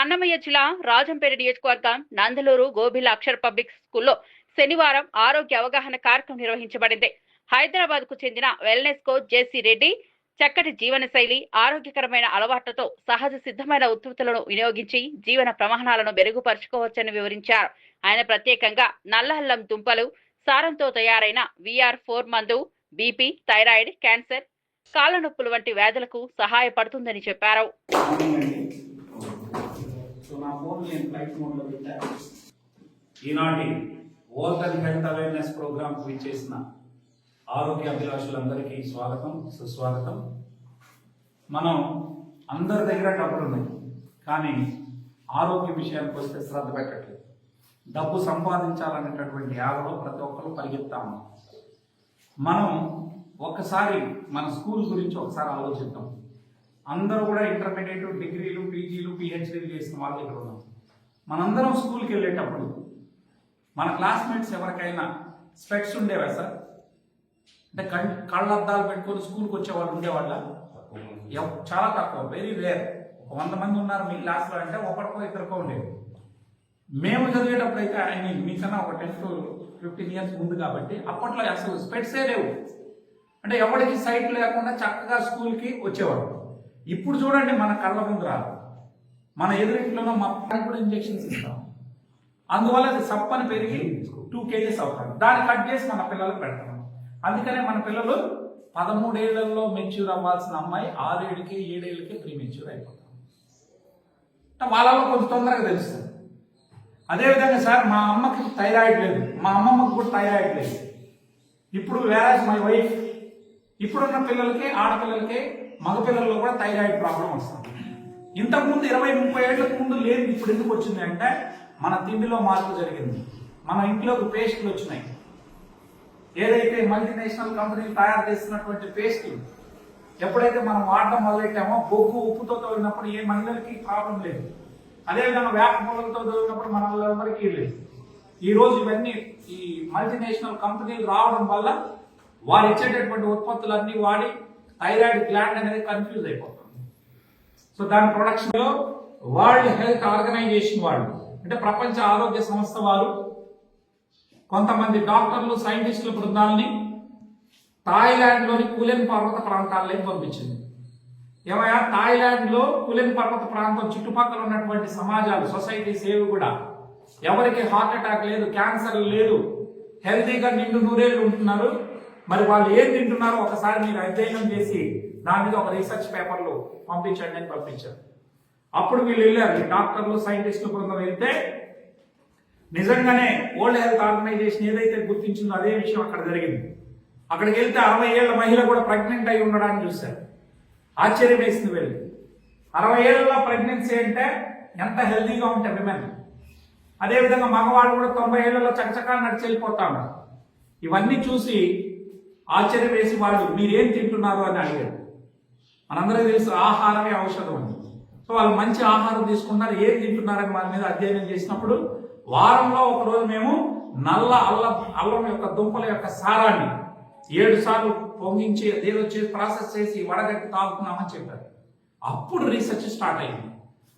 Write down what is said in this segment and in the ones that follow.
అన్నమయ్య జిల్లా రాజంపేట నియోజకవర్గం నందలూరు గోబిల అక్షర్ పబ్లిక్ స్కూల్లో శనివారం ఆరోగ్య అవగాహన కార్యక్రమం నిర్వహించబడింది. హైదరాబాద్కు చెందిన వెల్నెస్ కోచ్ జేసీ రెడ్డి చక్కటి జీవనశైలి ఆరోగ్యకరమైన అలవాట్లతో సహజ సిద్ధమైన ఉత్పత్తులను వినియోగించి జీవన ప్రమాణాలను మెరుగుపరుచుకోవచ్చని వివరించారు. ఆయన ప్రత్యేకంగా నల్లహల్లం దుంపలు సారంతో తయారైన విఆర్ ఫోర్ మందు బీపీ థైరాయిడ్ క్యాన్సర్ కాళ్ళ నొప్పులు వంటి వ్యాధులకు సహాయపడుతుందని చెప్పారు. సో నా ఫోన్ నేను ఫ్లైట్ మోడ్లో పెట్టా. ఈనాటి వరల్డ్ హెల్త్ అవేర్నెస్ ప్రోగ్రామ్ చేసిన ఆరోగ్య అభిలాషులందరికీ స్వాగతం సుస్వాగతం. మనం అందరి దగ్గర డబ్బులు ఉన్నాయి కానీ ఆరోగ్య విషయానికి వస్తే శ్రద్ధ పెట్టట్లేదు. డబ్బు సంపాదించాలనేటటువంటి యాగలో ప్రతి ఒక్కరు పరిగెత్తాము మనం ఒక్కసారి మన స్కూల్ గురించి ఒకసారి ఆలోచిద్దాం. అందరూ కూడా ఇంటర్మీడియట్ డిగ్రీలు పీజీలు పిహెచ్డీలు చేసిన వాళ్ళు ఇక్కడ ఉన్నాం. మనందరం స్కూల్కి వెళ్ళేటప్పుడు మన క్లాస్మేట్స్ ఎవరికైనా స్పెక్స్ ఉండేవా సార్? అంటే కళ్ కళ్ళద్దాలు పెట్టుకొని స్కూల్కి వచ్చేవాళ్ళు ఉండేవాళ్ళ? చాలా తక్కువ వెరీ రేర్ ఒక వంద మంది ఉన్నారు మీ క్లాస్లో అంటే ఒకరికో ఇద్దరికో ఉండేవి. మేము చదివేటప్పుడు అయితే ఐ మీన్ మీకన్నా ఒక టెన్ టు ఫిఫ్టీన్ ఇయర్స్ ముందు కాబట్టి అప్పట్లో అసలు స్పెట్సే లేవు. అంటే ఎవరికి సైట్ లేకుండా చక్కగా స్కూల్కి వచ్చేవాడు ఇప్పుడు చూడండి మన కళ్ళ ముందు రాదు మన ఎదురింట్లోనో మా కూడా ఇంజెక్షన్స్ ఇస్తాం. అందువల్ల అది సప్పని పెరిగి టూ కేజీస్ అవుతారు దాన్ని కట్ చేసి మన పిల్లలకు పెడతాం. అందుకనే మన పిల్లలు పదమూడేళ్ళలో మెచ్యూర్ అవ్వాల్సిన అమ్మాయి ఆరేళ్ళకి ఏడేళ్ళకి ప్రీ మెచ్యూర్ అయిపోతాం. వాళ్ళలో కొంచెం తొందరగా తెలుస్తుంది. అదేవిధంగా సార్ మా అమ్మకి థైరాయిడ్ లేదు. మా అమ్మమ్మకి కూడా థైరాయిడ్ లేదు. ఇప్పుడు వేరాజ్ మై వైఫ్ ఇప్పుడున్న పిల్లలకి ఆడపిల్లలకి మగపిల్లల్లో కూడా థైరాయిడ్ ప్రాబ్లం వస్తుంది. ఇంతకుముందు ఇరవై ముప్పై ఏళ్ళకు ముందు లేదు ఇప్పుడు ఎందుకు వచ్చింది అంటే మన తిండిలో మార్పు జరిగింది. మన ఇంట్లోకి పేస్టులు వచ్చినాయి. ఏదైతే మల్టీనేషనల్ కంపెనీలు తయారు చేస్తున్నటువంటి పేస్టులు ఎప్పుడైతే మనం వాడడం మొదలెట్టామో బొగ్గు ఉప్పుతో తోలినప్పుడు ఏ మహిళలకి ప్రాబ్లం లేదు. అదేవిధంగా వేప పూలతో తోలినప్పుడు మన వాళ్ళందరికీ లేదు. ఈ రోజు ఇవన్నీ ఈ మల్టీనేషనల్ కంపెనీలు రావడం వల్ల వారు ఇచ్చేటటువంటి ఉత్పత్తులన్నీ వాడి థైరాయిడ్ గ్లాండ్ అనేది కన్ఫ్యూజ్ అయిపోతుంది. సో దాని ప్రొడక్షన్లో వరల్డ్ హెల్త్ ఆర్గనైజేషన్ వాళ్ళు అంటే ప్రపంచ ఆరోగ్య సంస్థ వారు కొంతమంది డాక్టర్లు సైంటిస్టుల బృందాలని థాయిలాండ్లోని కులెన్ పర్వత ప్రాంతాల్లోకి పంపించింది. ఏమయ్యా? థాయిలాండ్లో కులెన్ పర్వత ప్రాంతం చుట్టుపక్కల ఉన్నటువంటి సమాజాలు సొసైటీస్ ఏవి కూడా. ఎవరికి హార్ట్ అటాక్ లేదు క్యాన్సర్ లేదు. హెల్తీగా నిండు నూరేళ్ళు ఉంటున్నారు. మరి వాళ్ళు ఏం తింటున్నారో ఒకసారి మీరు అధ్యయనం చేసి దాని మీద ఒక రీసెర్చ్ పేపర్లు పంపించండి అని పంపించారు అప్పుడు వీళ్ళు వెళ్ళారు. ఈ డాక్టర్లు సైంటిస్టులు బృందం వెళ్తే నిజంగానే వరల్డ్ హెల్త్ ఆర్గనైజేషన్ ఏదైతే గుర్తించిందో అదే విషయం అక్కడ జరిగింది. అక్కడికి వెళ్తే అరవై ఏళ్ళ మహిళ కూడా ప్రెగ్నెంట్ అయి ఉండడాన్ని చూశారు. ఆశ్చర్యం వేసింది వెళ్ళి. అరవై ఏళ్ళ ప్రెగ్నెన్సీ అంటే ఎంత హెల్దీగా ఉంటే విమెన్ అదేవిధంగా మగవాళ్ళు కూడా తొంభై ఏళ్ళలో చకచకా నడిచి వెళ్ళిపోతా ఉన్నారు. ఇవన్నీ చూసి ఆశ్చర్యం వేసి వాళ్ళు మీరేం తింటున్నారు? అని అడిగారు మనందరికీ తెలుసు ఆహారమే ఔషధం అని సో వాళ్ళు మంచి ఆహారం తీసుకుంటారు ఏం తింటున్నారని వాళ్ళ మీద అధ్యయనం చేసినప్పుడు వారంలో ఒక రోజు మేము నల్ల అల్లం అల్లం యొక్క దుంపల యొక్క సారాన్ని ఏడు సార్లు పొంగించి ఏదో చేసి ప్రాసెస్ చేసి వడగట్టి తాగుతున్నామని చెప్పారు. అప్పుడు రీసెర్చ్ స్టార్ట్ అయింది.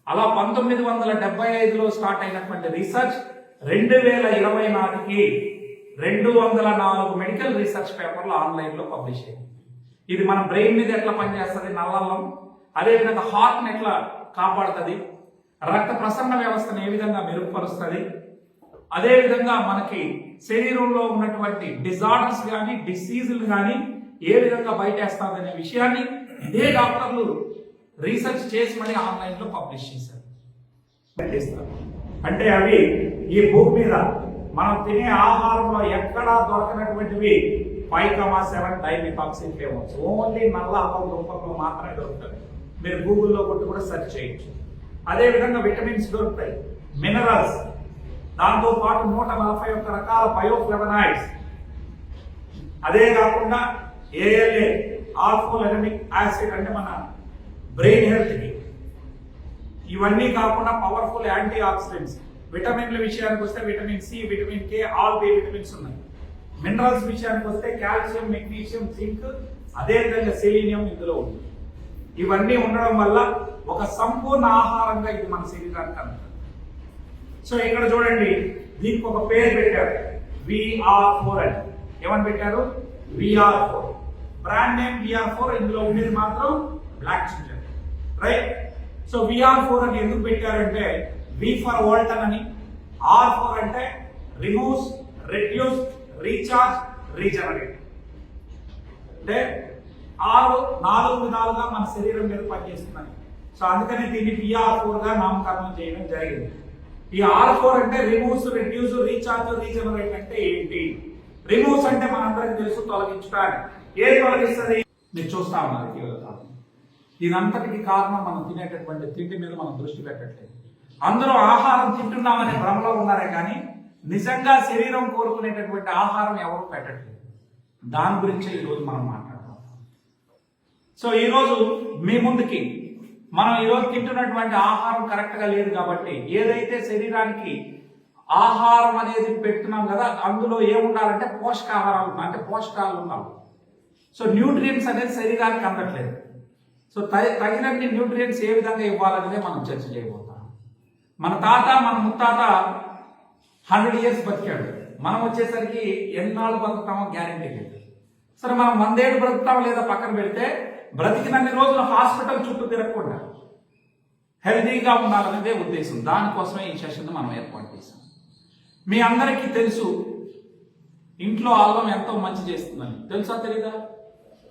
అలా పంతొమ్మిది వందల డెబ్బై ఐదులో స్టార్ట్ అయినటువంటి రీసెర్చ్ రెండు వేల ఇరవై నాటికి రెండు వందల నాలుగు మెడికల్ రీసెర్చ్ పేపర్లు ఆన్లైన్లో పబ్లిష్ అయ్యింది ఇది మన బ్రెయిన్ మీద ఎట్లా పనిచేస్తుంది? నల్లల్లం. అదేవిధంగా హార్ట్ని ఎట్లా కాపాడుతుంది? రక్త ప్రసరణ వ్యవస్థను ఏ విధంగా మెరుగుపరుస్తుంది? అదేవిధంగా మనకి శరీరంలో ఉన్నటువంటి డిజార్డర్స్ కానీ డిసీజులు కానీ ఏ విధంగా బయటేస్తుంది అనే విషయాన్ని ఇదే డాక్టర్లు రీసెర్చ్ చేసి మళ్ళీ ఆన్లైన్లో పబ్లిష్ చేశారు. చేస్తారు. అంటే అవి ఈ భూమి మీద మనం తినే ఆహారంలో ఎక్కడా దొరకనటువంటివి five comma seven dimethoxin famous only నల్ల అల్లం రూపంలో మాత్రమే దొరుకుతుంది మీరు గూగుల్లో కొట్టి కూడా సెర్చ్ చేయొచ్చు. అదే విధంగా విటమిన్స్ దొరుకుతాయి. మినరల్స్ దాంతో పాటు నూట నలభై ఒక్క రకాల బయోఫ్లెవనాయిడ్స్ అదే కాకుండా ఏఎల్ఏ ఆల్ఫోలెనమిక్ యాసిడ్ అంటే మన బ్రెయిన్ హెల్త్కి ఇవన్నీ కాకుండా పవర్ఫుల్ యాంటీ ఆక్సిడెంట్స్ విటమిన్ల విషయానికి వస్తే vitamin C vitamin K all B vitamins ఉన్నాయి. మినరల్స్ విషయానికి వస్తే కాల్షియం మెగ్నీషియం జింక్ అదేవిధంగా సెలీనియం ఇందులో ఉంది. ఇవన్నీ ఉండడం వల్ల ఒక సంపూర్ణ ఆహారంగా ఇది మన శరీరానికి అందుతుంది సో ఇక్కడ చూడండి దీనికి ఒక పేరు పెట్టారు. విఆర్ ఫోర్ అని. ఏమని పెట్టారు? V R four. Brand name V R four ఇందులో ఉండేది మాత్రం black ginger. Right? So V R four అని ఎందుకు పెట్టారంటే వి ఫర్ వోల్టన్ అని ఆర్ ఫోర్ అంటే రిమూవ్స్ రెడ్యూస్ రీఛార్జ్ రీజనరేట్ అంటే ఆరు నాలుగు విధాలుగా మన శరీరం మీద పనిచేస్తున్నాయి సో అందుకని దీన్ని పిఆర్ ఫోర్గా నామకరణం చేయడం జరిగింది. ఈ ఆర్ ఫోర్ అంటే రిమూవ్స్ రెడ్యూస్ రీఛార్జ్ రీజనరేట్ అంటే ఏంటి? రిమూవ్స్ అంటే మనందరికి తెలుసు తొలగించడానికి. ఏది తొలగిస్తుంది? మీరు చూస్తా ఉన్నారు దీనంతటికి కారణం మనం తినేటటువంటి తిండి మీద మనం దృష్టి పెట్టట్లేదు. అందరూ ఆహారం తింటున్నామనే భ్రమలో ఉన్నారే కానీ నిజంగా శరీరం కోరుకునేటటువంటి ఆహారం ఎవరు పెట్టట్లేదు. దాని గురించి ఈరోజు మనం మాట్లాడదాం సో ఈరోజు మీ ముందుకి మనం ఈరోజు తింటున్నటువంటి ఆహారం కరెక్ట్గా లేదు కాబట్టి ఏదైతే శరీరానికి ఆహారం అనేది పెడుతున్నాం కదా అందులో ఏముండాలంటే పోషకాహారాలు అంటే పోషకాలు ఉండాలి సో న్యూట్రియంట్స్ అనేది శరీరానికి అందట్లేదు. సో తగి- తగినన్ని న్యూట్రియంట్స్ ఏ విధంగా ఇవ్వాలనేది మనం చర్చ చేయబోతాం మన తాత మన ముత్తాత హండ్రెడ్ ఇయర్స్ బతికాడు. మనం వచ్చేసరికి ఎన్నాళ్ళు బతుకుతామో గ్యారంటీ లేదు. సరే మనం వందేళ్ళు బ్రతుకుతామో లేదా పక్కన పెడితే బ్రతికినన్ని రోజులు హాస్పిటల్ చుట్టూ తిరగకుండా హెల్తీగా ఉండాలనేదే ఉద్దేశం. దానికోసమే ఈ సెషన్ మనం ఏర్పాటు చేశాం. మీ అందరికీ తెలుసు ఇంట్లో అల్లం ఎంతో మంచి చేస్తుందని. తెలుసా తెలీదా?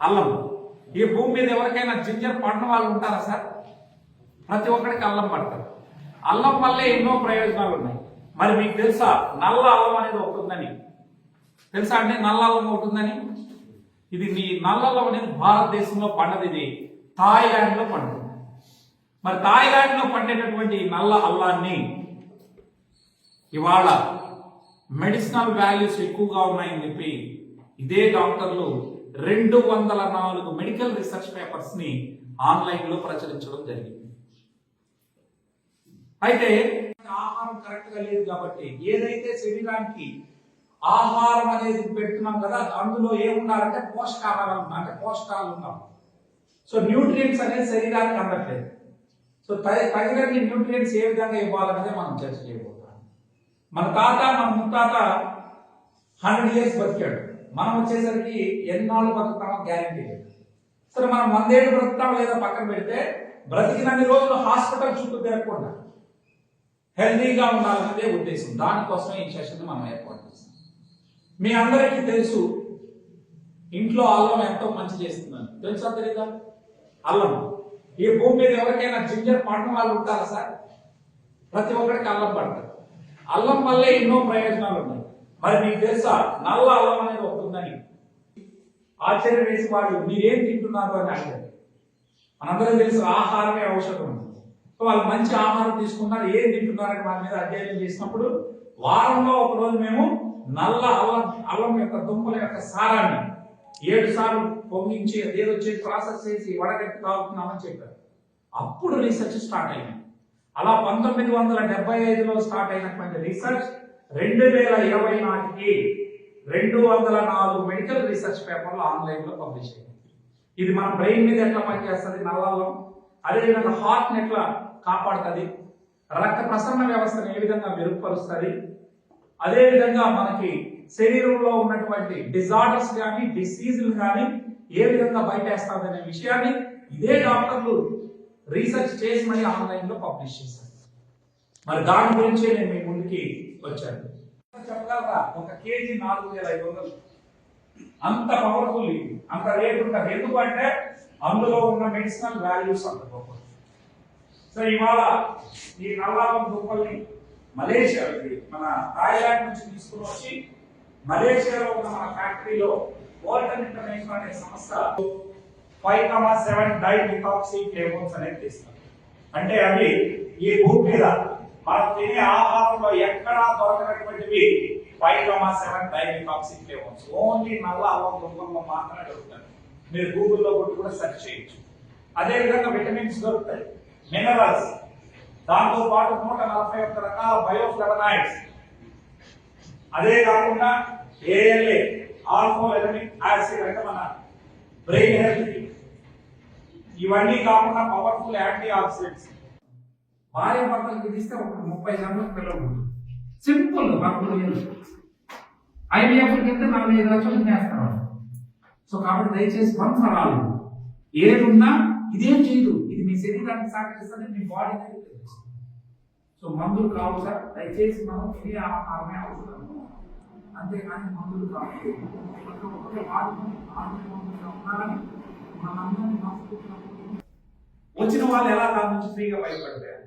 అల్లం. ఈ భూమి మీద ఎవరికైనా జింజర్ పడిన వాళ్ళు ఉంటారా సార్? ప్రతి ఒక్కరికి అల్లం పడతారు. అల్లం వల్ల ఎన్నో ప్రయోజనాలు ఉన్నాయి మరి మీకు తెలుసా నల్ల అల్లం అనేది ఉంటుందని తెలుసా అండి నల్ల అల్లం ఉంటుందని ఇది మీ నల్ల అల్లం అనేది భారతదేశంలో పండదు ఇది. థాయిలాండ్లో పండుతుంది మరి థాయిలాండ్లో పండేటటువంటి ఈ నల్ల అల్లాన్ని ఇవాళ మెడిసినల్ వాల్యూస్ ఎక్కువగా ఉన్నాయని చెప్పి ఇదే డాక్టర్లు రెండు వందల నాలుగు మెడికల్ రీసెర్చ్ పేపర్స్ని ఆన్లైన్లో ప్రచురించడం జరిగింది. అయితే ఆహారం కరెక్ట్గా లేదు కాబట్టి ఏదైతే శరీరానికి ఆహారం అనేది పెడుతున్నాం కదా అందులో ఏముండాలంటే పోషకాహారం అంటే పోషకాలు ఉన్నాం. సో న్యూట్రియంట్స్ అనేది శరీరానికి అందట్లేదు. సో తగినన్ని న్యూట్రియంట్స్ ఏ విధంగా ఇవ్వాలనేది మనం చర్చ చేయబోతాం మన తాత మన ముత్తాత హండ్రెడ్ ఇయర్స్ బతికాడు. మనం వచ్చేసరికి ఎన్నాళ్ళు బతుకుతామో గ్యారంటీ లేదు. సరే మనం వందేళ్ళు బ్రతుకుతాం లేదా పక్కన పెడితే బ్రతికినన్ని రోజులు హాస్పిటల్ చుట్టూ తిరగకుండా హెల్తీగా ఉండాలన్నదే ఉద్దేశం. దానికోసమే ఈ సెషన్ మనం ఏర్పాటు చేస్తాం. మీ అందరికీ తెలుసు ఇంట్లో అల్లం ఎంతో మంచి చేస్తుందని. తెలుసా తెలీదా? అల్లం. ఈ భూమి మీద ఎవరికైనా జింజర్ పడిన వాళ్ళు ఉంటారా సార్? ప్రతి ఒక్కరికి అల్లం పడతారు. అల్లం వల్లే ఎన్నో ప్రయోజనాలు ఉన్నాయి. మరి మీకు తెలుసా నల్ల అల్లం అనేది ఒకటి ఆశ్చర్య ఆశ్చర్యం వేసి వాళ్ళు మీరేం తింటున్నారు? అని అడిగారు. మనందరం తెలుసు ఆహారమే ఔషధం వాళ్ళు మంచి ఆహారం తీసుకున్నారు ఏం తింటున్నారని వాళ్ళ మీద అధ్యయనం చేసినప్పుడు వారంలో ఒక రోజు మేము నల్ల అల్లం అల్లం యొక్క దుంపల యొక్క సారాన్ని ఏడు సార్లు పొంగించి అదేదో చేసి ప్రాసెస్ చేసి వడగట్టి తాగుతున్నామని చెప్పారు. అప్పుడు రీసెర్చ్ స్టార్ట్ అయింది. అలా పంతొమ్మిది వందల డెబ్బై ఐదులో స్టార్ట్ అయినటువంటి రీసెర్చ్ రెండు వేల ఇరవై నాటికి రెండు వందల నాలుగు మెడికల్ రీసెర్చ్ పేపర్లు ఆన్లైన్లో పబ్లిష్ అయింది ఇది మన బ్రెయిన్ మీద ఎట్లా పనిచేస్తుంది నల్లలో అదేవిధంగా హార్ట్ ఎట్లా కాపాడుతుంది. రక్త ప్రసరణ వ్యవస్థను ఏ విధంగా మెరుగుపరుస్తుంది? అదేవిధంగా మనకి శరీరంలో ఉన్నటువంటి డిజార్డర్స్ కానీ డిసీజులు కానీ ఏ విధంగా బయటేస్తుంది అనే విషయాన్ని ఇదే డాక్టర్లు రీసెర్చ్ చేసి మళ్ళీ ఆన్లైన్లో పబ్లిష్ చేశారు. మరి దాని గురించే నేను మీ ముందుకి వచ్చాను. చెప్పగలరా? ఒక కేజీ నాలుగు వేల ఐదు వందలు. అంత పవర్ఫుల్ అంత రేటు ఉంటుంది. ఎందుకంటే అందులో ఉన్న మెడిసినల్ వాల్యూస్ అంత గొప్ప సో ఇవాళ ఈ నల్లాపం దుంపల్ని మలేషియా మన థాయిలాండ్ నుంచి తీసుకుని వచ్చి మలేషియాలో ఉన్న మన ఫ్యాక్టరీలో వోల్టన్ ఇంటర్నేషనల్ అనే సంస్థ five comma seven dimethoxy flavones అనేది తీస్తారు అంటే అవి ఈ భూమి మీద మనం తినే ఆహారంలో ఎక్కడా దొరకనటువంటివి five comma seven dimethoxy flavones only నల్ల అల్లం దుంపల్లో మాత్రమే దొరుకుతాయి. మీరు గూగుల్లో కొట్టి కూడా సెర్చ్ చేయొచ్చు. అదేవిధంగా విటమిన్స్ దొరుకుతాయి. మినరల్స్ దాంతో పాటు నూట నలభై ఒక్క రకాల బయోఫ్లవనాయిడ్స్ అదే కాకుండా ఏఎల్ఏ ఆల్ఫో ఎలమిక్ యాసిడ్ అంటే మన బ్రెయిన్ హెల్త్ ఇవన్నీ కాకుండా పవర్ఫుల్ యాంటీ ఆక్సిడెంట్స్ భార్య భర్తలకు విధిస్తే ఒక ముప్పై గంటలకు పిల్లలు సింపుల్ పదకొండు వేలు ఐవీఎఫ్ కింద నలభై ఐదు లక్షలు తినేస్తారు సో కాబట్టి దయచేసి వన్ ఫర్ ఆల్ ఏదున్నా ఇదేం చేయదు. ఇది మీ శరీరానికి సహకరిస్తుంది మీ బాడీ సో మందులు కావు సార్. దయచేసి మనం తినే ఆహారమే అవసరం. అంతేకాని మందులు కావు. ప్రతి ఒక్కరు ఆరోగ్యవంతంగా ఉండాలని మనందరం వచ్చిన వాళ్ళు ఎలా దాని నుంచి ఫ్రీగా బయటపడిపోయారు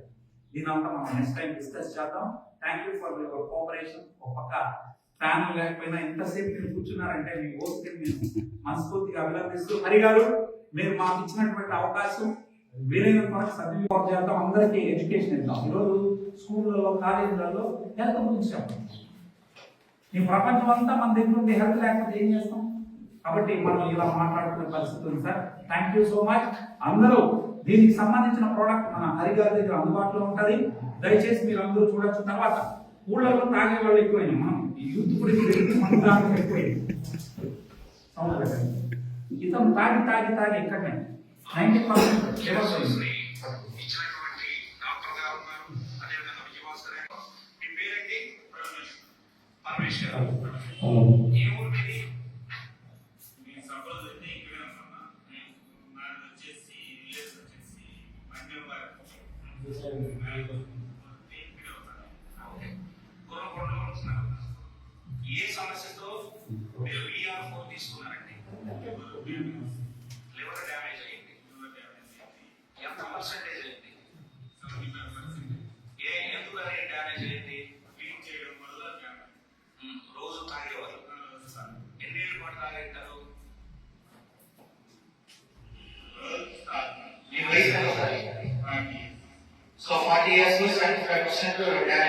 దీని అంతా మనం నెక్స్ట్ టైం డిస్కస్ చేద్దాం. Thank you for your cooperation ఒక పక్క ప్యానల్ లేకపోయినా ఎంతసేపు మీరు కూర్చున్నారంటే మీ ఓపిక నేను మనస్ఫూర్తిగా అభినందిస్తూ హరి గారు మీరు మాకు ఇచ్చినటువంటి అవకాశం వీలైనంత వరకు సద్వినియోగం చేద్దాం. అందరికీ ఎడ్యుకేషన్ ఇద్దాం. ఈరోజు స్కూళ్ళలో కాలేజీలలో హెల్త్ గురించి చెప్పండి. ఈ ప్రపంచం అంతా మన దగ్గర ఉంది హెల్త్ లేకపోతే ఏం చేస్తాం? కాబట్టి మనం ఇలా మాట్లాడుకునే పరిస్థితి ఉంది sir. Thank you so much అందరూ దీనికి సంబంధించిన ప్రోడక్ట్ మన హరిగారి దగ్గర అందుబాటులో ఉంటుంది. దయచేసి మీరు అందరూ చూడొచ్చు. తర్వాత ఊళ్ళలో తాగే వాళ్ళు ఎక్కువైంది మనం ఈ యూత్ గురించి తెలిసి మన ఎక్కువైంది. ఇతను తాగి తాగి తాగి ఎక్కడనే. Ninety percent. గారు ఉన్నారు అదేవిధంగా విజయభాస్కర్ గారు మీ పేరేంటి పరమేష్ గారు ఏ ఊరు మీది మీ సభలో జరిగితే ఇక్కడ నాది వచ్చేసి విలేజ్ వచ్చేసి మంగళవారం గుర్రకొండలో ఉంటున్నారు ఏ సమస్యతో మీరు విఆర్ ఫోర్ తీసుకున్నారండి లివర్ డ్యామేజ్ అయ్యింది ఎంత పర్సెంటేజ్ అయింది ఏ ఎందుకని డ్యామేజ్ అయింది క్లీన్ చేయడం వల్ల డ్యామేజ్ ఉమ్, రోజు తాగేవారు ఎన్నేళ్ళు పాటు తాగేంటారు మీ వయసు ఎంత సార్? సో ఫార్టీ ఇయర్స్కి సెవెంటీ ఫైవ్